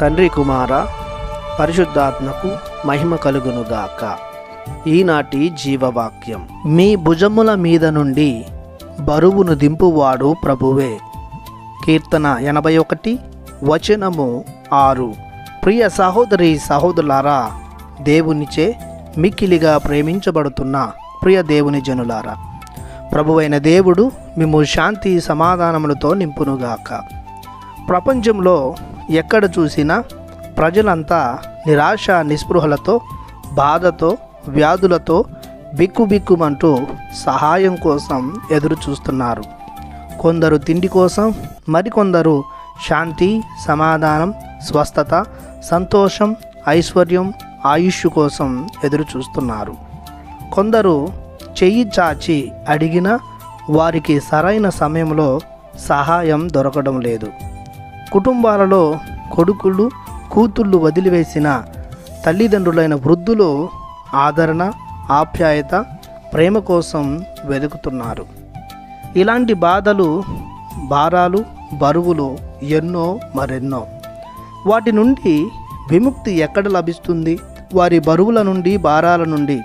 తండ్రి కుమార పరిశుద్ధాత్మకు మహిమ కలుగునుగాక. ఈనాటి జీవవాక్యం. మీ భుజముల మీద నుండి బరువును దింపువాడు ప్రభువే. కీర్తన ఎనభై ఒకటి వచనము ఆరు. ప్రియ సహోదరి సహోదరులారా దేవునిచే మిక్కిలిగా ప్రేమించబడుతున్న ప్రియ దేవుని జనులారా ప్రభువైన దేవుడు మేము శాంతి సమాధానములతో నింపునుగాక. ప్రపంచంలో ఎక్కడ చూసినా ప్రజలంతా నిరాశ నిస్పృహలతో బాధతో వ్యాధులతో బిక్కుబిక్కుమంటూ సహాయం కోసం ఎదురు చూస్తున్నారు కొందరు తిండి కోసం మరికొందరు శాంతి సమాధానం స్వస్థత సంతోషం ఐశ్వర్యం ఆయుష్ కోసం ఎదురు చూస్తున్నారు కొందరు చెయ్యి చాచి అడిగినా వారికి సరైన సమయంలో సహాయం దొరకడం లేదు. కుటుంబాలలో కొడుకులు కూతుళ్ళు వదిలివేసిన తల్లిదండ్రులైన వృద్ధులు ఆదరణ ఆప్యాయత ప్రేమ కోసం వెతుకుతున్నారు. ఇలాంటి బాధలు భారాలు బరువులు ఎన్నో మరెన్నో. వాటి నుండి విముక్తి ఎక్కడ లభిస్తుంది? వారి బరువుల నుండి భారాల నుండి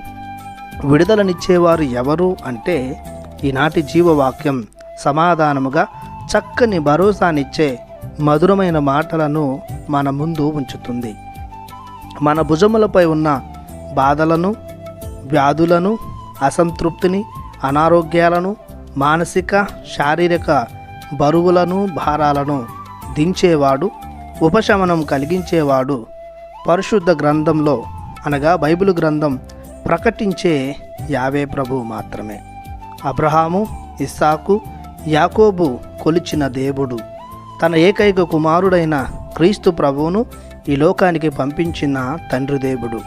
విడుదలనిచ్చేవారు ఎవరు అంటే ఈనాటి జీవవాక్యం సమాధానముగా చక్కని భరోసానిచ్చే మధురమైన మాటలను మన ముందు ఉంచుతుంది. మన భుజములపై ఉన్న బాధలను వ్యాధులను అసంతృప్తిని అనారోగ్యాలను మానసిక శారీరక బరువులను భారాలను దించేవాడు ఉపశమనం కలిగించేవాడు పరిశుద్ధ గ్రంథంలో అనగా బైబిల్ గ్రంథం ప్రకటించే యావే ప్రభు మాత్రమే. అబ్రహాము ఇస్సాకు యాకోబు కొలిచిన దేవుడు. తన ఏకైక కుమారుడైన క్రీస్తు ప్రభువును ఈ లోకానికి పంపించిన తండ్రి దేవుడు.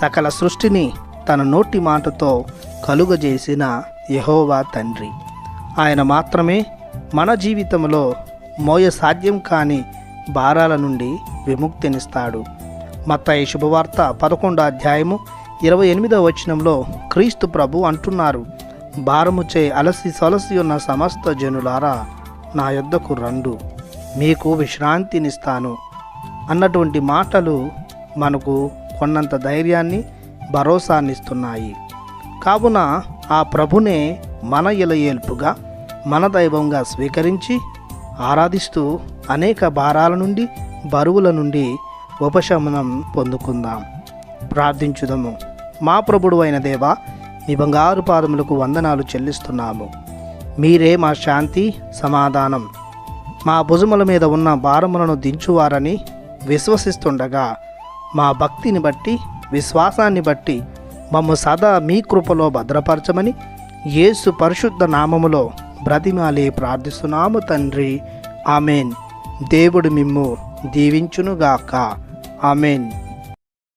సకల సృష్టిని తన నోటి మాటతో కలుగజేసిన యహోవా తండ్రి. ఆయన మాత్రమే మన జీవితంలో మోయ సాధ్యం కాని భారాల నుండి విముక్తినిస్తాడు. మత్తాయి శుభవార్త పదకొండో అధ్యాయము ఇరవై ఎనిమిదవ వచనంలో క్రీస్తు ప్రభు అంటున్నారు భారముచే అలసి సొలసి ఉన్న సమస్త జనులారా నా యొద్దకు రండు. మీకు విశ్రాంతినిస్తాను. అన్నటువంటి మాటలు మనకు కొన్నంత ధైర్యాన్ని భరోసానిస్తున్నాయి కావున ఆ ప్రభునే మన ఇలయేల్పుగా మన దైవంగా స్వీకరించి ఆరాధిస్తూ అనేక భారాల నుండి బరువుల నుండి ఉపశమనం పొందుకుందాం. ప్రార్థించుదము. మా ప్రభుడు అయిన దేవా మీ బంగారు పాదములకు వందనాలు చెల్లిస్తున్నాము. మీరే మా శాంతి సమాధానం. మా భుజముల మీద ఉన్న భారములను దించువారని విశ్వసిస్తుండగా మా భక్తిని బట్టి విశ్వాసాన్ని బట్టి మమ్ము సదా మీ కృపలో భద్రపరచమని యేసు పరిశుద్ధ నామములో బ్రతిమాలి ప్రార్థిస్తున్నాము తండ్రి. ఆమెన్. దేవుడు మిమ్ము దీవించునుగాక. ఆమెన్.